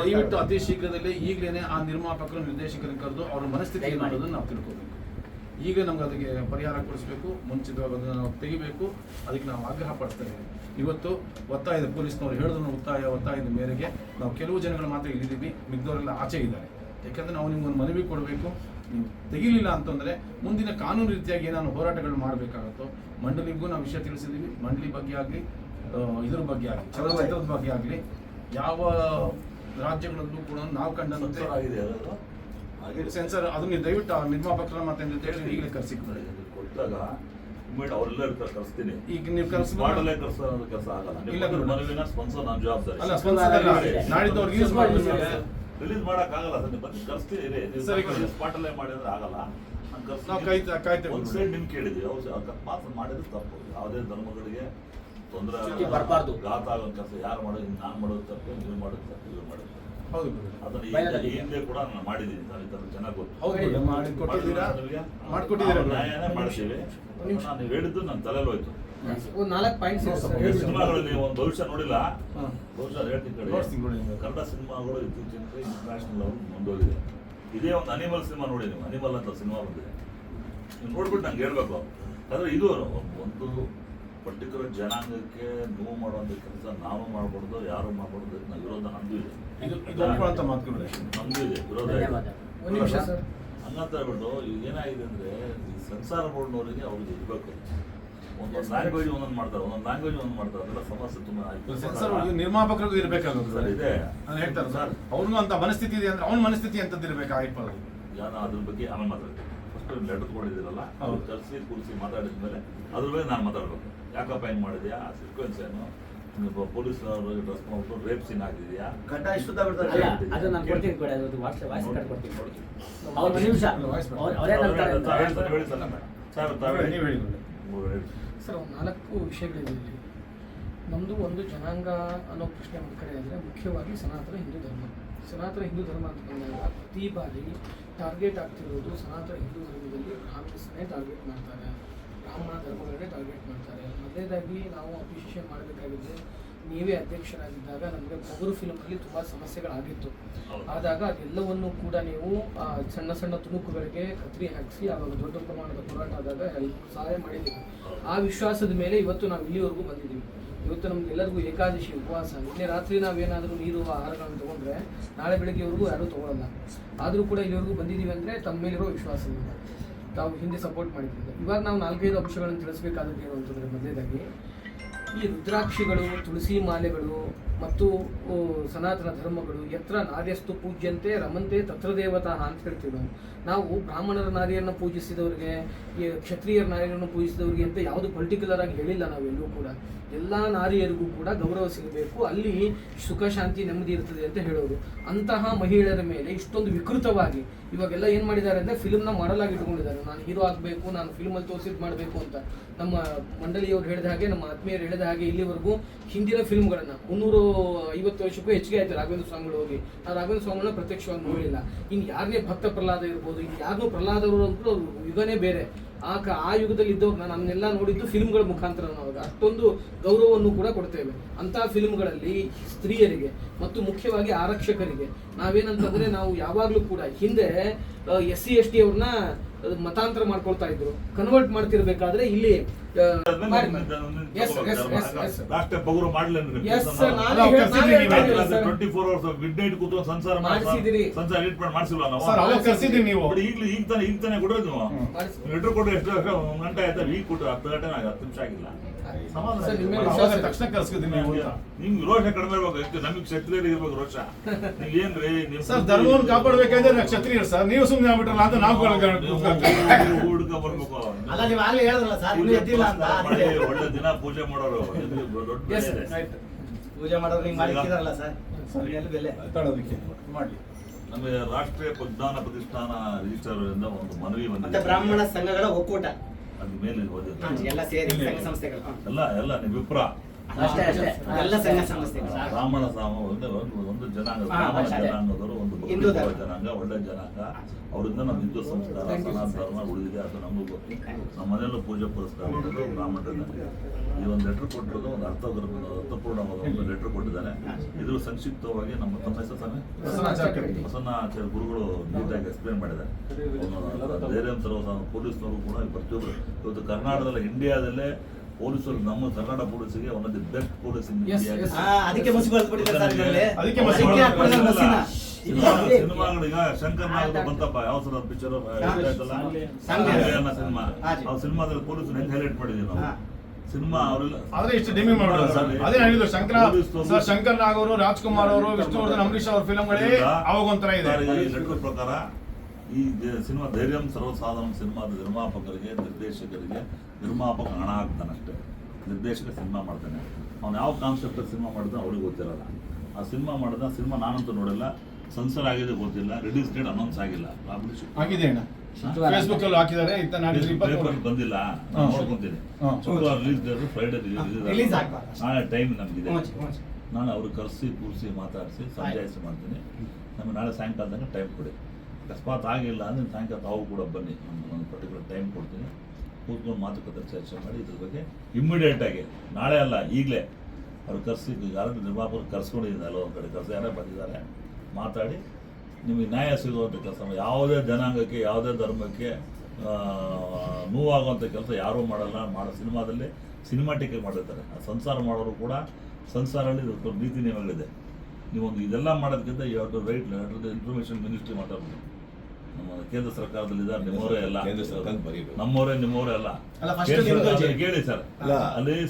ದಯವಿಟ್ಟು ಅತಿ ಶೀಘ್ರದಲ್ಲೇ ಈಗಲೇ ಆ ನಿರ್ಮಾಪಕರು ನಿರ್ದೇಶಕರನ್ನು ಕರೆದು ಅವರ ಮನಸ್ಥಿತಿ. ಅನ್ನೋದನ್ನ ನಾವು ತಿಳ್ಕೋಬೇಕು. ಈಗ ನಮ್ಗೆ ಅದಕ್ಕೆ ಪರಿಹಾರ ಕೊಡಿಸ್ಬೇಕು. ಮುಂಚಿತವಾಗಿ ಅದನ್ನು ನಾವು ತೆಗಿಬೇಕು. ಅದಕ್ಕೆ ನಾವು ಆಗ್ರಹ ಪಡ್ತೇವೆ. ಇವತ್ತು ಒತ್ತಾಯದ ಪೊಲೀಸ್ನವ್ರು ಹೇಳಿದ್ರು ಒತ್ತಾಯ, ಒತ್ತಾಯದ ಮೇರೆಗೆ ನಾವು ಕೆಲವು ಜನಗಳು ಮಾತ್ರ ಇಲ್ಲಿದ್ದೀವಿ. ಮಿಗ್ದವರೆಲ್ಲ ಆಚೆ ಇದ್ದಾರೆ. ಯಾಕಂದ್ರೆ ನಾವು ನಿಮ್ಗೊಂದು ಮನವಿ ಕೊಡಬೇಕು. ನೀವು ತೆಗಿಲಿಲ್ಲ ಅಂತಂದ್ರೆ ಮುಂದಿನ ಕಾನೂನು ರೀತಿಯಾಗಿ ಏನಾದ್ರು ಹೋರಾಟಗಳು ಮಾಡಬೇಕಾಗುತ್ತೋ, ಮಂಡಳಿಗೂ ನಾವು ವಿಷಯ ತಿಳಿಸಿದ್ದೀವಿ. ಮಂಡಳಿ ಬಗ್ಗೆ ಆಗಲಿ ಇದ್ರ ಬಗ್ಗೆ ಆಗಲಿ, ಚಲನಚಿತ್ರದ ಬಗ್ಗೆ ಆಗಲಿ, ಯಾವ ರಾಜ್ಯಗಳಲ್ಲೂ ಕೂಡ ನಾವು ಕಂಡಂತೆ
ಆಗಿದೆ
ಸೆನ್ಸರ್ ಅದನ್ನ ನೀವು ದಯವಿಟ್ಟು ಆ ನಿರ್ಮಾಪಕರ ಮತ್ತೆ ಅಂತ ಹೇಳಿ ಈಗಲೇ ಕರೆಸಿ
ಕೊಟ್ಟಾಗ ಇಮ್ಮಿಡಿಯೇಟ್ ಅವರೆಲ್ಲ ಇರ್ತಾರೆ ಕರ್ಸ್ತೀನಿ.
ಈಗ ನೀವು ಕರೆಸಿ
ಮಾಡಲೇ ಕರ್ಸೋ ಕೆಲಸ ಆಗಲ್ಲ.
ಇಲ್ಲ.
ಮನವಿನ ಸ್ಪಾನ್ಸರ್ ನಾನು ಜವಾಬ್ದಾರಿ.
ಅಲ್ಲ ಸ್ಪಾನ್ಸರ್ ಅಲ್ಲ. ನಾಡಿದ್ದು ಅವ್ರಿಗೆ ಯೂಸ್ ಮಾಡಿ.
ರಿಲೀಸ್ ಮಾಡಕ್ ಆಗಲ್ಲ ಸರ್ ನೀವು ಬಂದು ಕರ್ಸ್ತೀನಿ
ಸರಿ, ಗುರು.
ಮಾಡಿದ್ರೆ ಆಗಲ್ಲ.
ನಾವು ಕಾಯ್ತಾ- ಕಾಯ್ತೇವೆ
ಒಂದ್. ಸೈಡ್ ನಿಮ್ ಕೇಳಿದ್ವಿ. ಅವ್ರು ಅಕಸ್ಮಾತ್ ಮಾಡಿದ್ರೆ ತಪ್ಪು. ಯಾವುದೇ ಧರ್ಮಗಳಿಗೆ ತೊಂದರೆ
ಬರಬಾರ್ದು.
ಗಾತ ಆಗೋ ಕೆಲಸ ಯಾರು ಮಾಡೋದು ನಾನ್ ಮಾಡೋದು ತಪ್ಪು ನೀವು ಮಾಡೋದು ತಪ್ಪು ಇವ್ರು ಮಾಡೋದು ತಪ್ಪು.
ಹೌದು. ಗುರು.
ಅದನ್ನ ಈ- ಈ ಹಿಂದೆ ಕೂಡ ನಾನು ಮಾಡಿದ್ದೀನಿ ಸರ್ ಚೆನ್ನಾಗಿ ಗೊತ್ತು.
ಹೌದು ಮಾಡ್ಕೊಟ್ಟಿದ್ದೀರಾ?
ನಾವು. ನ್ಯಾಯನೇ ಮಾಡ್ತೀವಿ ನಾನು ಹೇಳಿದ್ದು ನನ್ನ ತಲೆಯಲ್ಲಿ ಹೋಯ್ತು.
ಒಂದು ನಾಲ್ಕು ಪಾಯಿಂಟ್ಸ್
ಈ ಸಿನಿಮಾಗಳಲ್ಲಿ ಒಂದು ಭವಿಷ್ಯ ನೋಡಿಲ್ಲ?
ಹಾ.
ಬಹುಶಃ ಹೇಳ್ತೀನಿ ಕಡೆ.
ನೋಡ್ತೀನಿ ನೋಡಿ ನೀವು.
ಕನ್ನಡ ಸಿನಿಮಾಗಳು ಇತ್ತೀಚಿನ ಇಂಟರ್ನ್ಯಾಷನಲ್ ಮುಂದೋಗಿದೆ ಇದೇ ಒಂದು ಅನಿಮಲ್ ಸಿನಿಮಾ ನೋಡಿ ನೀವು. ಅನಿಮಲ್ ಅಂತ ಸಿನಿಮಾ ಬಂದಿದೆ. ನೀವು ನೋಡ್ಬಿಟ್ಟು ನಂಗೆ ಹೇಳ್ಬೇಕು ಆದರೆ ಇದು ಒಂದು ಪರ್ಟಿಕ್ಯುಲರ್ ಜನಾಂಗಕ್ಕೆ ನೋವು ಮಾಡುವಂಥ ಕೆಲಸ ನಾವು ಮಾಡ್ಬಾರ್ದು ಯಾರು ಮಾಡ್ಬಾರ್ದು ನಾವು ವಿರೋಧ ನಮ್ದು ಇದೆ.
ಇದು ಇದು ಒಪ್ಕೊಳ್ಳೋಂಥ ಮಾತುಗಳು
ನಮ್ದು ಇದೆ. ವಿರೋಧ
ಒಂದು ನಿಮಿಷ. ಸರ್
ಹಂಗಂತ ಹೇಳ್ಬಿಟ್ಟು ಈಗ ಏನಾಗಿದೆ ಅಂದ್ರೆ ಈ ಸಂಸಾರ ಬೋರ್ಡ್ನವರಿಗೆ ಅವ್ರಿಗೆ ಇರ್ಬೇಕು. ಒಂದೊಂದು ಲ್ಯಾಂಗ್ವೇಜ್ ಒಂದೊಂದು ಮಾಡ್ತಾರೆ ಒಂದೊಂದು ಲ್ಯಾಂಗ್ವೇಜ್ ಒಂದೊಂದು ಮಾಡ್ತಾರೆ ಅದೆಲ್ಲ ಸಮಸ್ಯೆ ತುಂಬಾ ಆಯ್ತು
ನಿರ್ಮಾಪಕರಿಗೂ ಇರ್ಬೇಕಾಗುತ್ತೆ
ಸರ್, ಇದೆ.
ನಾನು ಹೇಳ್ತಾರೆ ಸರ್. ಅವ್ರಿಗೂ ಅಂತ ಮನಸ್ಥಿತಿ ಇದೆ ಅಂದ್ರೆ ಅವ್ನ ಮನಸ್ಥಿತಿ ಅಂತದ್ದು ಇರ್ಬೇಕಾಗಿತ್ತು
ಯಾರು ಅದ್ರ ಬಗ್ಗೆ ನಾನು ಮಾತಾಡ್ತೀನಿ ಫಸ್ಟ್ ಲೆಟರ್ ಕೊಡಿದಿರಲ್ಲ
ಹೌದು.
ಕರ್ಸಿ ಕೂರಿಸಿ ಮಾತಾಡಿದ ಮೇಲೆ ಅದ್ರ ಬಗ್ಗೆ ನಾನು ಮಾತಾಡ್ಬೇಕು. ಯಾಕಪ್ಪ ಹೆಂಗ್ ಮಾಡಿದ್ಯಾ? ಆ ಸೀಕ್ವೆನ್ಸ್ ಏನು? ಪೊಲೀಸ್ ಡ್ರೆಸ್ ಮಾಡ್ಬಿಟ್ಟು ರೇಪ್ ಸೀನ್ ಆಗಿದೆಯಾ
ಘಟ ಇಷ್ಟು ಬಿಡ್ತಾರೆ
ಅಲ್ಲ ಅದು ನಾನು ಕೊಡ್ತೀನಿ ಕೊಡಿ ಅದು ವಾಟ್ಸ್ ವಾಯ್ಸ್ ಕಾರ್ಡ್ ಕೊಡ್ತೀನಿ. ಅವ್ರು ಒಂದು ನಿಮಿಷ
ವಾಯ್ಸ್
ಅವ್ರು ಅವರೇ ನಂತರ
ಹೇಳಿ ಸರ್ ತಾವೇ
ನೀವು ಹೇಳಿ
ಸರ್ ನಾಲ್ಕು ವಿಷಯಗಳಿದೆ ಇಲ್ಲಿ. ನಮ್ಮದು ಒಂದು ಜನಾಂಗ ಅನ್ನೋ ಪ್ರಶ್ನೆ ಒಂದು ಕಡೆ ಅಂದರೆ ಮುಖ್ಯವಾಗಿ ಸನಾತನ ಹಿಂದೂ ಧರ್ಮ. ಸನಾತನ ಹಿಂದೂ ಧರ್ಮ ಅಂತ ಬಂದಾಗ ಪ್ರತಿ ಬಾರಿ ಟಾರ್ಗೆಟ್ ಆಗ್ತಿರೋದು ಸನಾತನ ಹಿಂದೂ ಧರ್ಮದಲ್ಲಿ ಕಾಂಗ್ರೆಸ್ನೇ ಟಾರ್ಗೆಟ್ ಮಾಡ್ತಾರೆ. ಬ್ರಾಹ್ಮಣ ಧರ್ಮಗಳನ್ನೇ ಟಾರ್ಗೆಟ್ ಮಾಡ್ತಾರೆ. ಮೊದಲೇದಾಗಿ ನಾವು ಅಪ್ರಿಷಿಯೇಷನ್ ಮಾಡಬೇಕಾಗಿದೆ ನೀವೇ ಅಧ್ಯಕ್ಷರಾಗಿದ್ದಾಗ ನಮಗೆ ಮೊಗರು ಫಿಲ್ಮಲ್ಲಿ ತುಂಬ ಸಮಸ್ಯೆಗಳಾಗಿತ್ತು. ಆದಾಗ ಅದೆಲ್ಲವನ್ನು ಕೂಡ ನೀವು ಸಣ್ಣ ಸಣ್ಣ ತುಣುಕುಗಳಿಗೆ ಕತ್ರಿ ಹಾಕಿಸಿ ಆವಾಗ ದೊಡ್ಡ ಪ್ರಮಾಣದ ಹೋರಾಟ ಆದಾಗ ಎಲ್ಲರೂ ಸಹಾಯ ಮಾಡಿದ್ದೀವಿ. ಆ ವಿಶ್ವಾಸದ ಮೇಲೆ ಇವತ್ತು ನಾವು ಇಲ್ಲಿವರೆಗೂ ಬಂದಿದ್ದೀವಿ. ಇವತ್ತು ನಮ್ಗೆ ಎಲ್ಲರಿಗೂ ಏಕಾದಶಿ ಉಪವಾಸ. ನಿನ್ನೆ ರಾತ್ರಿ ನಾವೇನಾದರೂ ನೀರು ಆಹಾರಗಳನ್ನು ತೊಗೊಂಡ್ರೆ ನಾಳೆ ಬೆಳಗ್ಗೆವರೆಗೂ ಯಾರೂ ತೊಗೊಳಲ್ಲ. ಆದರೂ ಕೂಡ ಇಲ್ಲಿವರೆಗೂ ಬಂದಿದ್ದೀವಿ ಅಂದರೆ ತಮ್ಮ ಮೇಲಿರೋ ವಿಶ್ವಾಸದಿಂದ. ತಾವು ಹಿಂದೆ ಸಪೋರ್ಟ್ ಮಾಡಿದ್ರಿಂದ. ಇವಾಗ ನಾವು ನಾಲ್ಕೈದು ಅಂಶಗಳನ್ನು ತಿಳಿಸಬೇಕಾದ್ರೆ ಏನು ಅಂತಂದರೆ ಮೊದಲೇದಾಗಿ ಈ ರುದ್ರಾಕ್ಷಿಗಳು, ತುಳಸಿ ಮಾಲೆಗಳು ಮತ್ತು ಸನಾತನ ಧರ್ಮಗಳು ಯತ್ರ ನಾರ್ಯಸ್ತು ಪೂಜ್ಯಂತೆ ರಮಂತೆ ತತ್ರ ದೇವತಾ ಅಂತ ಹೇಳ್ತೀವಿ ನಾವು. ನಾವು ಬ್ರಾಹ್ಮಣರ ನಾರಿಯನ್ನು ಪೂಜಿಸಿದವರಿಗೆ ಕ್ಷತ್ರಿಯರ ನಾರಿಯನ್ನು ಪೂಜಿಸಿದವರಿಗೆ ಅಂತ ಯಾವುದು ಪರ್ಟಿಕ್ಯುಲರ್ ಆಗಿ ಹೇಳಿಲ್ಲ ನಾವೆಲ್ಲೂ ಕೂಡ. ಎಲ್ಲ ನಾರಿಯರಿಗೂ ಕೂಡ ಗೌರವ ಸಿಗಬೇಕು. ಅಲ್ಲಿ ಸುಖ, ಶಾಂತಿ, ನೆಮ್ಮದಿ ಇರ್ತದೆ ಅಂತ ಹೇಳೋರು. ಅಂತಹ ಮಹಿಳೆಯರ ಮೇಲೆ ಇಷ್ಟೊಂದು ವಿಕೃತವಾಗಿ ಇವಾಗೆಲ್ಲ ಏನು ಮಾಡಿದ್ದಾರೆ ಅಂದರೆ ಫಿಲ್ಮ್ನ ಮಾಡಲಾಗಿ ಇಟ್ಕೊಂಡಿದ್ದಾರೆ. ನಾನು ಹೀರೋ ಆಗಬೇಕು, ನಾನು ಫಿಲ್ಮಲ್ಲಿ ತೋರಿಸಿದ್ ಮಾಡಬೇಕು ಅಂತ. ನಮ್ಮ ಮಂಡಳಿಯವರು ಹೇಳಿದ ಹಾಗೆ, ನಮ್ಮ ಆತ್ಮೀಯರು ಹೇಳಿದ ಹಾಗೆ ಇಲ್ಲಿವರೆಗೂ ಹಿಂದಿನ ಫಿಲ್ಮ್ಗಳನ್ನು ಮುನ್ನೂರು ಐವತ್ತು ವರ್ಷಕ್ಕೂ ಹೆಚ್ಚಿಗೆ ಆಯ್ತು ರಾಘವೇಂದ್ರ ಸ್ವಾಮಿಗಳು ಹೋಗಿ. ಆ ರಾಘವೇಂದ್ರ ಸ್ವಾಮಿಗಳನ್ನ ಪ್ರತ್ಯಕ್ಷವಾಗಿ ನೋಡಲಿಲ್ಲ ಇನ್ನು ಯಾರನ್ನೇ ಭಕ್ತ ಪ್ರಹ್ಲಾದ ಇರ್ಬೋದು ಇನ್ನು ಯಾರನ್ನೂ ಪ್ರಹ್ಲಾದವರು ಅಂತೂ ಯುಗನೇ ಬೇರೆ. ಆ ಆ ಯುಗದಲ್ಲಿ ನಾನು ನನ್ನೆಲ್ಲ ನೋಡಿದ್ದು ಫಿಲ್ಮ್ಗಳ ಮುಖಾಂತರ ನಾವು ಅಷ್ಟೊಂದು ಗೌರವವನ್ನು ಕೂಡ ಕೊಡ್ತೇವೆ. ಅಂತಹ ಫಿಲ್ಮ್ಗಳಲ್ಲಿ ಸ್ತ್ರೀಯರಿಗೆ ಮತ್ತು ಮುಖ್ಯವಾಗಿ ಆರಕ್ಷಕರಿಗೆ ನಾವೇನಂತಂದ್ರೆ ನಾವು ಯಾವಾಗಲೂ ಕೂಡ ಹಿಂದೆ ಎಸ್ ಸಿ ಎಸ್ ಟಿ ಅವ್ರನ್ನ ಮತಾಂತರ ಮಾಡ್ಕೊಳ್ತಾ ಇದ್ರು. ಕನ್ವರ್ಟ್ ಮಾಡ್ತಿರ್ಬೇಕಾದ್ರೆ ಇಲ್ಲಿ
ಈಗ ಕೊಟ್ಟು ಎಷ್ಟು ಒಂದು ಗಂಟೆ ಆಯ್ತಾ? ಈಗ ಕೊಟ್ಟು ಹತ್ತು ಗಂಟೆ ಹತ್ತು ನಿಮಿಷ ಆಗಿಲ್ಲ.
ತಕ್ಷಣ ಕರ್ಸ್ಕಿದ್ದೀನಿ ನೀವು ಅಂತ.
ನಿಮ್ಗೆ ರೋಷ ಕಡಿಮೆ ಇರ್ಬೇಕು ಯಾಕೆ ನಮಗೆ ಕ್ಷತ್ರಿಯರಿಗೆ ಇರ್ಬೇಕು ರೋಷ. ನೀವು ಏನ್ರಿ ನೀವು
ಸರ್ ಧರ್ಮವನ್ನು ಕಾಪಾಡಬೇಕಾದ್ರೆ ನಾವು ಕ್ಷತ್ರಿಯರು ಸರ್. ನೀವು ಸುಮ್ಮನೆ ಆಗ್ಬಿಟ್ರಲ್ಲ ಅಂತ ನಾವು
ಹುಡುಕ ಬರ್ಬೇಕು
ಅಲ್ಲ ನೀವು ಆಗ್ಲೇ ಹೇಳಿದ್ರಲ್ಲ ಸರ್ ಇನ್ನೂ
ಪೂಜೆ
ಅಂತ
ಮಾಡಿ ಒಳ್ಳೆ ದಿನ ಪೂಜೆ ಮಾಡೋರು.
ಪೂಜೆ ಮಾಡೋರು ಹಿಂಗ್ ಮಾಡಿಕ್ಕಿದಾರಲ್ಲ ಸರ್. ಎಲ್ಲಿ ಬೆಲೆ?
ತಡೋದಕ್ಕೆ ಮಾಡಿ
ನಮಗೆ ರಾಷ್ಟ್ರೀಯ ಪ್ರಜ್ಞಾನ ಪ್ರತಿಷ್ಠಾನ ರಿಜಿಸ್ಟರ್ ಇಂದ ಒಂದು ಮನವಿ
ಮತ್ತೆ
ಬಂದಿದೆ
ಬ್ರಾಹ್ಮಣ ಸಂಘಗಳ ಒಕ್ಕೂಟ.
ಅದ್ರ ಮೇಲೆ ಓದಿದ್ದು.
ಹಾ, ಎಲ್ಲ ಸೇರಿ ಸಂಘ ಸಂಸ್ಥೆಗಳು.
ಎಲ್ಲ ಎಲ್ಲ ನೀವು ವಿಪ್ರ
ಅಷ್ಟೇ ಅಷ್ಟೇ.
ಎಲ್ಲ ಸಂಘ ಸಂಸ್ಥೆಗಳು.
ಬ್ರಾಹ್ಮಣ ಸಾಮ ಒಂದು ಒಂದು- ಒಂದು ಜನಾಂಗ ಬ್ರಾಹ್ಮಣ. ಜನಾಂಗದವರು ಒಂದು
ಹಿಂದೂ
ಜನಾಂಗ ಒಳ್ಳೆ ಜನಾಂಗ. ಅವರಿಂದ ನಮ್ಮ ಹಿಂದೂ ಸಂಸ್ಕಾರ ಸನಾತನ. ಧರ್ಮ ಉಳಿದಿದೆ ಅದು ನಮಗೂ ಗೊತ್ತು. ನಮ್ಮ ಮನೆಯಲ್ಲೂ ಪೂಜೆ ಪುರಸ್ಕಾರ ಮಾಡೋದು ಬ್ರಾಹ್ಮಣರಿಂದ ಈ ಒಂದು ಲೆಟರ್ ಕೊಟ್ಟಿರೋದು ಒಂದು ಅರ್ಥ ಅರ್ಥಪೂರ್ಣವಾದ ಒಂದು ಲೆಟರ್ ಕೊಟ್ಟಿದ್ದಾನೆ ಇದು ಸಂಕ್ಷಿಪ್ತವಾಗಿ ನಮ್ಮ ತಮ್ಮ ಹೆಸರು ತಾನೆ?
ಪ್ರಸನ್ನ
ಬಸವನಾಚಾರ್ಯ ಗುರುಗಳು ನೀಟಾಗಿ ಎಕ್ಸ್ಪ್ಲೇನ್ ಮಾಡಿದ್ದಾರೆ. ಧೈರ್ಯ ಪೊಲೀಸ್ನವರು ಕೂಡ ಪ್ರತಿಯೊಬ್ಬರು ಇವತ್ತು ಕರ್ನಾಟಕದಲ್ಲಿ ಇಂಡಿಯಾದಲ್ಲೇ ಪೊಲೀಸರು ನಮ್ಮ Kannada ಪೊಲೀಸಿಗೆ one of the best police in India
ಅದಕ್ಕೆ.
ಸಿನಿಮಾಗಳೀಗ ಶಂಕರ್ ನಾಗ್ ಬಂತಪ್ಪ. ಯಾವ ಸಲ ಪಿಕ್ಚರ್. ಸಿನಿಮಾ. ಆ ಸಿನಿಮಾದಲ್ಲಿ ಪೊಲೀಸ್ ಹೆಂಗ್ ಹೈಲೈಟ್ ಮಾಡಿದೀವಿ ನಾವು? ಸಿನಿಮಾ ಅವರೆಲ್ಲ
ಆದ್ರೆ ಇಷ್ಟು ಡಿಮಿ ಮಾಡೋದು ಸರ್? ಅದೇ ಹೇಳಿದ್ರು ಶಂಕರ ಸರ್ ಶಂಕರ್ ನಾಗ್ ಅವರು ರಾಜ್ಕುಮಾರ್ ಅವರು ವಿಷ್ಣುವರ್ಧನ್ ಅಂಬರೀಶ್ ಅವ್ರ ಫಿಲಂಗಳೇ ಅವಾಗ ಒಂಥರ ಇದೆ.
ಪ್ರಕಾರ ಈ ಸಿನಿಮಾ ಧೈರ್ಯಂ ಸರ್ವಸಾಧಾರಣ ಸಿನಿಮಾದ ನಿರ್ಮಾಪಕರಿಗೆ ನಿರ್ದೇಶಕರಿಗೆ ನಿರ್ಮಾಪಕ ಹಣ ಆಗ್ತಾನಷ್ಟೇ ನಿರ್ದೇಶಕ ಸಿನಿಮಾ ಮಾಡ್ತಾನೆ. ಅವ್ನು ಯಾವ ಕಾನ್ಸೆಪ್ಟ್ ಸಿನಿಮಾ ಮಾಡಿದ ಅವ್ರಿಗೆ ಗೊತ್ತಿರಲ್ಲ. ಆ ಸಿನಿಮಾ ಮಾಡಿದ ಸಿನಿಮಾ ನಾನಂತೂ ನೋಡಿಲ್ಲ. ಸೆನ್ಸರ್ ಆಗಿದೆ ಗೊತ್ತಿಲ್ಲ. ರಿಲೀಸ್ ಡೇಟ್ ಅನೌನ್ಸ್ ಆಗಿಲ್ಲ.
ಆಗಿದೆ
ಪೇಪರ್ ಬಂದಿಲ್ಲ. ನಾನು ನೋಡ್ಕೊಂತೀನಿ. ಶುಕ್ರವಾರ ರಿಲೀಸ್ ಡೇಟ್ ಫ್ರೈಡೆ ರಿಲೀಸ್
ಆಗ್ಬಾರ್ದು.
ನಾಳೆ ಟೈಮ್ ನಮಗಿದೆ. ನಾನು ಅವ್ರಿಗೆ ಕರೆಸಿ ಕೂರಿಸಿ ಮಾತಾಡಿಸಿ ಸಂಜಾಯಿಸಿ ಮಾಡ್ತೀನಿ. ನಮಗೆ ನಾಳೆ ಸಾಯಂಕಾಲದಾಗ ಟೈಮ್ ಕೊಡಿ. ಅಕಸ್ಮಾತ್ ಆಗಿಲ್ಲ ಅಂದ್ರೆ ಸಾಯಂಕಾಲ ತಾವು ಕೂಡ ಬನ್ನಿ. ಒಂದು ಪರ್ಟಿಕ್ಯುಲರ್ ಟೈಮ್ ಕೊಡ್ತೀನಿ. ಕೂತ್ಕೊಂಡು ಮಾತುಕತೆ ಚರ್ಚೆ ಮಾಡಿ ಇದ್ರ ಬಗ್ಗೆ ಇಮ್ಮಿಡಿಯೇಟಾಗಿ ನಾಳೆ ಅಲ್ಲ, ಈಗಲೇ. ಅವ್ರು ಕರೆಸಿ ಈಗಾಗಲೇ ನಿರ್ಮಾಪಕರು ಕರೆಸ್ಕೊಂಡಿದ್ದೀನಿ ಅಲ್ಲ ಒಂದು ಕಡೆ, ಕರೆಸಿ ಯಾರೇ ಬಂದಿದ್ದಾರೆ, ಮಾತಾಡಿ. ನಿಮಗೆ ನ್ಯಾಯ ಸಿಗುವಂಥ ಕೆಲಸ, ಯಾವುದೇ ಜನಾಂಗಕ್ಕೆ, ಯಾವುದೇ ಧರ್ಮಕ್ಕೆ ನೋವಾಗುವಂಥ ಕೆಲಸ ಯಾರೂ ಮಾಡಲ್ಲ, ಮಾಡೋ, ಸಿನಿಮಾದಲ್ಲಿ ಸಿನಿಮಾಟಿಕ್ ಮಾಡಿರ್ತಾರೆ. ಆ ಸಂಸಾರ ಮಾಡೋರು ಕೂಡ ಸಂಸಾರಲ್ಲಿ ನೀತಿ ನಿಯಮಗಳಿದೆ. ನೀವೊಂದು ಇದೆಲ್ಲ ಮಾಡೋದಕ್ಕಿಂತ ಯಾವ ರೈಟ್ ಇನ್ಫಾರ್ಮೇಷನ್ ಮಿನಿಸ್ಟ್ರಿ ಮಾತಾಡ್ಬೋದು. ನಮ್ಮ ಕೇಂದ್ರ ಸರ್ಕಾರದಲ್ಲಿ ಇದ್ದಾರೆ ನಿಮ್ಮವರೇ ಎಲ್ಲ
ಕೇಂದ್ರ ಸರ್ಕಾರಕ್ಕೆ ಬರೀಬೇಕು.
ನಮ್ಮವರೇ ನಿಮ್ಮವರೇ ಅಲ್ಲ. ಕೇಳಿ ಸರ್.
ಅಲ್ಲ.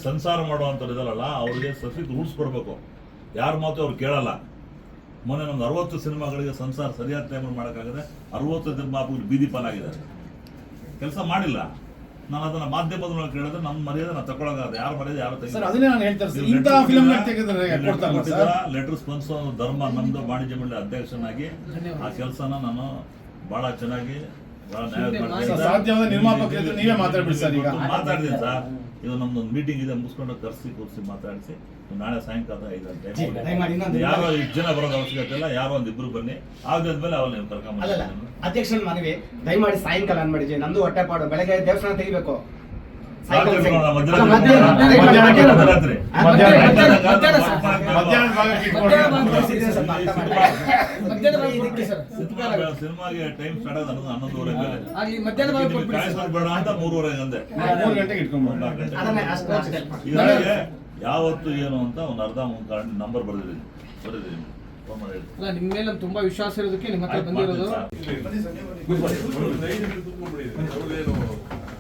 ಸಂಸಾರ ಮಾಡುವಂಥವ್ರು ಇದಾರಲ್ಲ ಅವ್ರಿಗೆ ಸಫಿಕ್ ರೂಲ್ಸ್ ಕೊಡಬೇಕು. ಯಾರ ಮಾತು ಅವ್ರು ಕೇಳಲ್ಲ. ಮೊನ್ನೆ ನಮ್ದು ಅರವತ್ತು ಸಿನಿಮಾಗಳಿಗೆ ಸಂಸಾರ ಸರಿಯಾದ ಟೈಮಲ್ಲಿ ಮಾಡೋಕ್ಕಾಗದೆ ಅರವತ್ತು ನಿರ್ಮಾಪಕರು ಬೀದಿ ಪಾಲಾಗಿದ್ದಾರೆ ಕೆಲಸ ಮಾಡಿಲ್ಲ. ನಾನು ಅದನ್ನ ಮಾಧ್ಯಮದ ಮೂಲಕ ಕೇಳಿದ್ರೆ ನಮ್ಮ ಮರ್ಯಾದೆ ನಾನು ತಗೊಳಗಾದ ಯಾರು ಮರ್ಯಾದೆ ಯಾರು
ಸರ್ ಅದನ್ನೇ ನಾನು ಹೇಳ್ತಾರೆ ಸರ್ ಇಂಥ ಫಿಲಮ್ ತೆಗೆದ್ರೆ ಕೊಡ್ತಾರಲ್ಲ ಸರ್.
ಲೆಟರ್ ಸ್ಪನ್ಸ್ ಧರ್ಮ ನಮ್ದು ವಾಣಿಜ್ಯ ಮಂಡಳಿ ಅಧ್ಯಕ್ಷನಾಗಿ ಆ ಕೆಲಸನ ನಾನು ಬಹಳ ಚೆನ್ನಾಗಿ
ಸಾಧ್ಯವಾದ ನಿರ್ಮಾಪಕರ ಹತ್ರ ನೀವೇ ಮಾತಾಡ್ಬಿಡಿ ಸರ್ ಈಗ.
ಮಾತಾಡ್ತೀನಿ ಸರ್. ಇದು ನಮ್ದೊಂದು ಮೀಟಿಂಗ್ ಇದೆ ಮುಗಿಸ್ಕೊಂಡು ಕರ್ಸಿ ಕೂರಿಸಿ ಮಾತಾಡಿಸಿ. ನಾಳೆ ಸಾಯಂಕಾಲ ಐದು ಗಂಟೆ ಯಾರೋ ಇಷ್ಟು ಜನ ಬರೋದು ಅವಶ್ಯಕತೆ ಇಲ್ಲ ಯಾರೋ ಒಂದು ಇಬ್ರು ಬನ್ನಿ. ಆಗದ್ಮೇಲೆ ಅವ್ರು ನೀವು ಕರ್ಕೊಂಡ್.
ಅಧ್ಯಕ್ಷನ ಮನವಿ ದಯಮಾಡಿ ಸಾಯಂಕಾಲ ಅನ್ಮಾಡಿ ನಮ್ದು ಹೊಟ್ಟೆಪಾಡು ಬೆಳಗ್ಗೆ ದೇವಸ್ಥಾನ ತೆಗಿಬೇಕು.
ಸಿನಿಮಾಗೆ ಟೈಮ್ ಸ್ಟಾರ್ಟ್ ಹನ್ನೊಂದುವರೆ ಬೇಡ ಅಂತ ಮೂರುವರೆ ಅಂದೆ ಯಾವತ್ತು ಏನು ಅಂತ ಒಂದು ಅರ್ಧ ಒಂದು ನಂಬರ್ ಬರೆದಿದ್ದೀನಿ. ಬರೆದಿದ್ದೀನಿ. ಫೋನ್ ಮಾಡಿ
ಅಲ್ಲ ನಿಮ್ಮ ಮೇಲೆ ನಮ್ಗೆ ತುಂಬಾ ವಿಶ್ವಾಸ ಇರೋದಕ್ಕೆ ನಿಮ್ಮ ಹತ್ರ ಬಂದಿರೋದು.